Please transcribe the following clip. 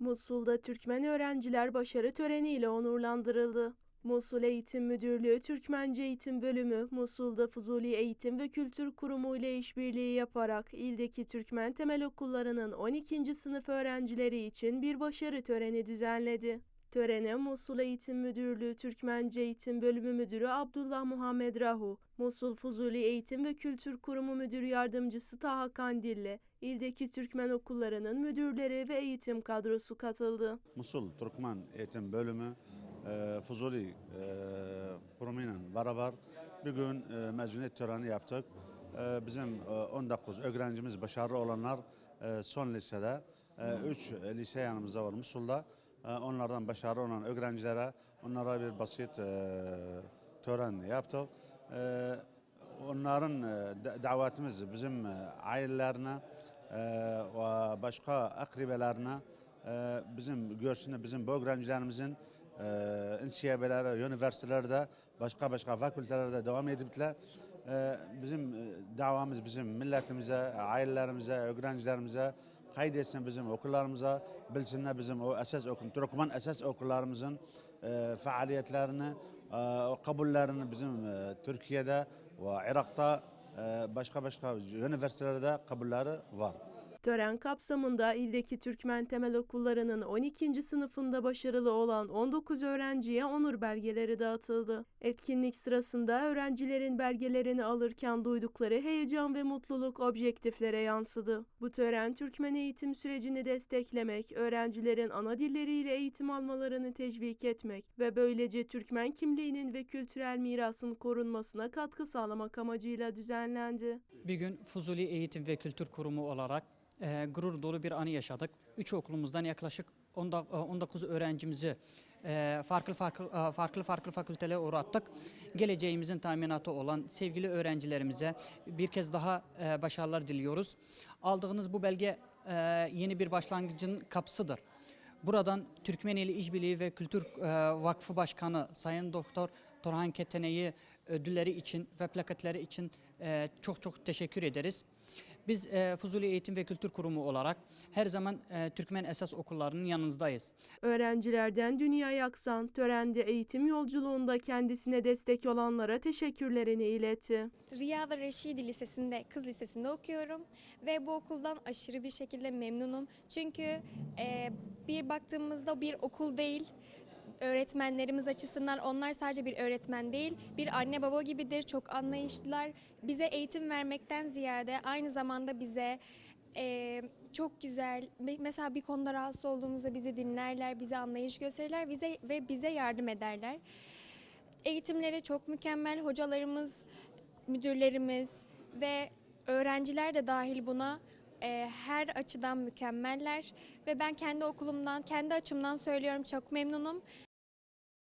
Musul'da Türkmen öğrenciler başarı töreniyle onurlandırıldı. Musul Eğitim Müdürlüğü Türkmence Eğitim Bölümü, Musul'da Fuzuli Eğitim ve Kültür Kurumu ile işbirliği yaparak ildeki Türkmen temel okullarının 12. sınıf öğrencileri için bir başarı töreni düzenledi. Törene Musul Eğitim Müdürlüğü Türkmence Eğitim Bölümü Müdürü Abdullah Muhammed Rahu, Musul Fuzuli Eğitim ve Kültür Kurumu Müdür Yardımcısı Taha Kandilli, ildeki Türkmen okullarının müdürleri ve eğitim kadrosu katıldı. Musul Türkmen Eğitim Bölümü e, Fuzuli e, kurumuyla beraber bir gün e, mezuniyet töreni yaptık. Bizim e, 19 öğrencimiz başarılı olanlar son lisede, 3 lise yanımızda var Musul'da. E, onlardan başarılı olan öğrencilere onlara bir basit e, tören yaptık. E, onların e, da- davetimiz bizim e, ailelerine ve başka akribelerine bizim görsünler bizim bu öğrencilerimizin insiyabeleri, üniversitelerde, başka başka fakültelerde devam edipler. Bizim davamız bizim milletimize, ailelerimize, öğrencilerimize kaydetsin bizim okullarımıza, bilsinler bizim o esas okul, Türkmen esas okullarımızın e, faaliyetlerini, e, kabullerini bizim e, Türkiye'de ve Irak'ta e, başka başka üniversitelerde kabulleri var. Tören kapsamında ildeki Türkmen temel okullarının 12. sınıfında başarılı olan 19 öğrenciye onur belgeleri dağıtıldı. Etkinlik sırasında öğrencilerin belgelerini alırken duydukları heyecan ve mutluluk objektiflere yansıdı. Bu tören Türkmen eğitim sürecini desteklemek, öğrencilerin ana dilleriyle eğitim almalarını teşvik etmek ve böylece Türkmen kimliğinin ve kültürel mirasın korunmasına katkı sağlamak amacıyla düzenlendi. Bir gün Fuzuli Eğitim ve Kültür Kurumu olarak e, gurur dolu bir anı yaşadık. Üç okulumuzdan yaklaşık 10 da- e, 19 öğrencimizi e, farklı farklı e, farklı farklı fakültelere uğrattık. Geleceğimizin teminatı olan sevgili öğrencilerimize bir kez daha başarılar diliyoruz. Aldığınız bu belge yeni bir başlangıcın kapısıdır. Buradan Türkmeneli İşbirliği ve Kültür Vakfı Başkanı Sayın Doktor Torhan Ketene'yi ödülleri için ve plaketleri için e, çok çok teşekkür ederiz. Biz e, Fuzuli Eğitim ve Kültür Kurumu olarak her zaman e, Türkmen esas okullarının yanınızdayız. Öğrencilerden dünyaya aksan törende eğitim yolculuğunda kendisine destek olanlara teşekkürlerini iletti. Riyad Reşidi Lisesi'nde, kız lisesinde okuyorum ve bu okuldan aşırı bir şekilde memnunum. Çünkü e, bir baktığımızda bir okul değil, öğretmenlerimiz açısından onlar sadece bir öğretmen değil, bir anne baba gibidir, çok anlayışlılar. Bize eğitim vermekten ziyade aynı zamanda bize e, çok güzel, me- mesela bir konuda rahatsız olduğumuzda bizi dinlerler, bize anlayış gösterirler bize ve bize yardım ederler. Eğitimleri çok mükemmel. Hocalarımız, müdürlerimiz ve öğrenciler de dahil buna e, her açıdan mükemmeller ve ben kendi okulumdan, kendi açımdan söylüyorum çok memnunum.